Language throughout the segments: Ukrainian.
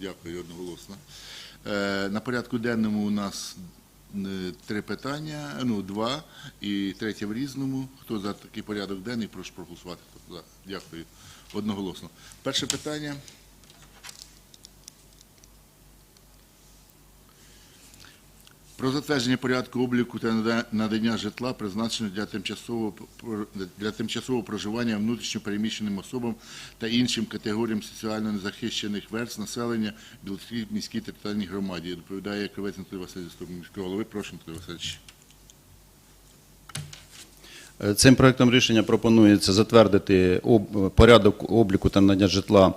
Дякую одноголосно. Е, На порядку денному у нас е, три питання, ну два, і третє в різному. Хто за такий порядок денний, прошу проголосувати. За? Дякую. Одноголосно. Перше питання. Про затвердження порядку обліку та нада- надання житла, призначеного для тимчасового для тимчасового проживання внутрішньо переміщеним особам та іншим категоріям соціально незахищених верств населення Білоцерківській міській територіальній громаді. Доповідає Кривець Анатолій Васильович, міського голови. Прошу, Анатолій Васильович. Е, Цим проектом рішення пропонується затвердити порядок обліку та надання житла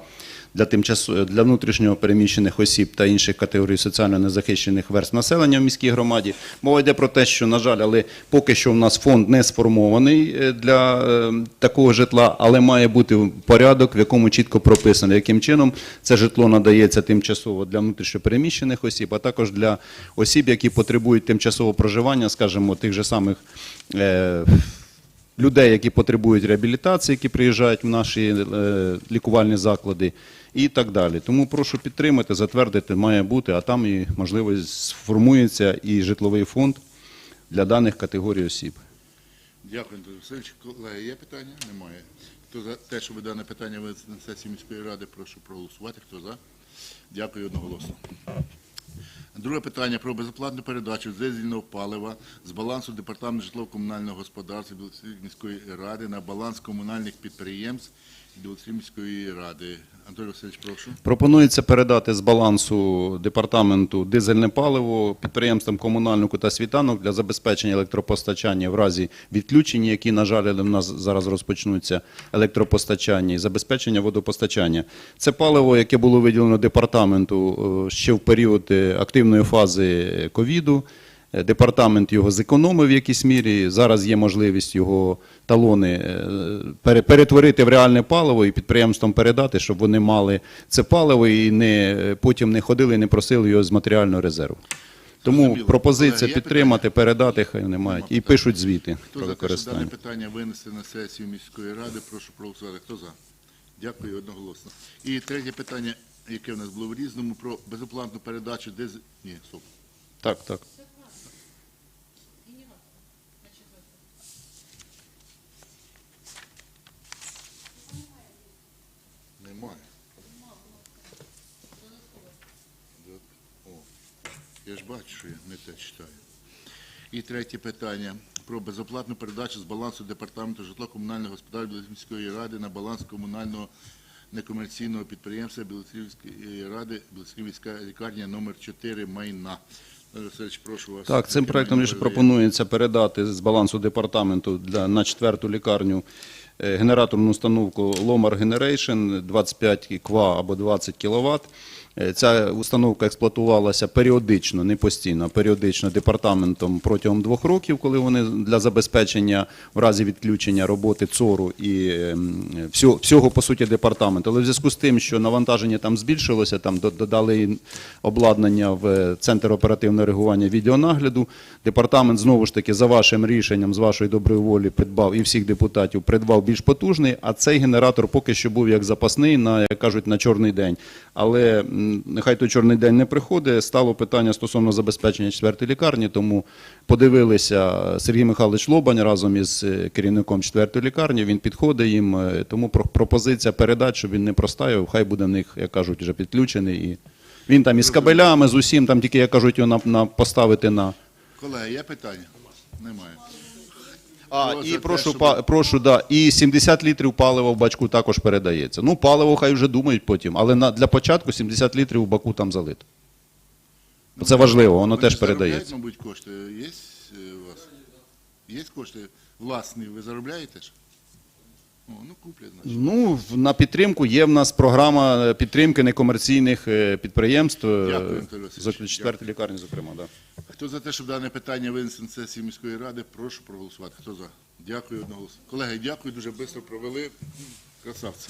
для тимчасо для внутрішньо переміщених осіб та інших категорій соціально незахищених верств населення в міській громаді. Мова йде про те, що на жаль, але поки що в нас фонд не сформований е, для е, такого житла, але має бути порядок, в якому чітко прописано, яким чином це житло надається тимчасово для внутрішньо переміщених осіб, а також для осіб, які потребують тимчасового проживання, скажімо, тих же самих. Людей, які потребують реабілітації, які приїжджають в наші е, лікувальні заклади і так далі. Тому прошу підтримати, затвердити має бути, а там і можливо сформується і житловий фонд для даних категорій осіб. Дякую, Анатолій Васильович. Колеги, є питання? Немає. Хто за те, щоб дане питання винести на сесію міської ради, прошу проголосувати. Хто за? Дякую одноголосно. Друге питання про безоплатну передачу дизельного палива з балансу департаменту житлово-комунального господарства міської ради на баланс комунальних підприємств Білоцерківської ради. Анатолій Васильович, прошу. Пропонується передати з балансу департаменту дизельне паливо підприємствам комунальнику та світанок для забезпечення електропостачання в разі відключення, які, на жаль, в нас зараз розпочнуться електропостачання і забезпечення водопостачання. Це паливо, яке було виділено департаменту е, ще в період е, активної фази ковіду. Департамент його зекономив в якійсь мірі. Зараз є можливість його талони е, перетворити в реальне паливо і підприємствам передати, щоб вони мали це паливо і не, потім не ходили і не просили його з матеріального резерву. Тому Зрозуміло. пропозиція Є підтримати, передати, хай вони мають. І пишуть звіти Хто про за те, щоб дане питання винести на сесію міської ради, прошу проголосувати. Хто за? Дякую одноголосно. І третє питання, яке в нас було в різному, про безоплатну передачу диз... Ні, стоп. Так, так. Немає. О, я ж бачу, що я не те читаю. І третє питання про безоплатну передачу з балансу департаменту житлово-комунального господарства міської ради на баланс комунального некомерційного підприємства Білоцерківської ради Білоцерківська лікарня номер 4 майна. Прошу вас. Так, цим проектом ви даєте? пропонується передати з балансу департаменту для, на четверту лікарню е, генераторну установку Lomar Generation 25 кВА або 20 кВт. Ця установка експлуатувалася періодично, не постійно, а періодично департаментом протягом двох років, коли вони для забезпечення в разі відключення роботи ЦОРу і ем, всього, по суті департаменту. Але в зв'язку з тим, що навантаження там збільшилося, там додали обладнання в центр оперативного реагування відеонагляду. Департамент знову ж таки за вашим рішенням, з вашої доброї волі, придбав і всіх депутатів придбав більш потужний. А цей генератор поки що був як запасний на як кажуть на чорний день. Але нехай той чорний день не приходить. Стало питання стосовно забезпечення четвертої лікарні. Тому подивилися Сергій Михайлович Лобань разом із е, керівником четвертої лікарні. Він підходить їм. е, Тому пропозиція передач, щоб він не простаював. Хай буде в них, як кажуть, вже підключений. І він там із кабелями, з усім, там тільки, як кажуть, його на, на поставити на. Колеги, є питання? Немає. А, і прошу, па, прошу, да, і 70 літрів палива в бачку також передається. Ну, паливо хай вже думають потім, але на, для початку 70 літрів в баку там залито. Це важливо, воно Вони теж передається. мабуть, кошти. Є е, у вас? Є кошти власні, ви заробляєте ж? Ну. Ну, на підтримку є в нас програма е, підтримки некомерційних е, підприємств, е, Дякую, четвертій лікарні, зокрема. Да. Хто за те, щоб дане питання винесено на сесії міської ради, прошу проголосувати. Хто за? Дякую одноголосно. Колеги, дякую, дуже швидко провели. Красавці.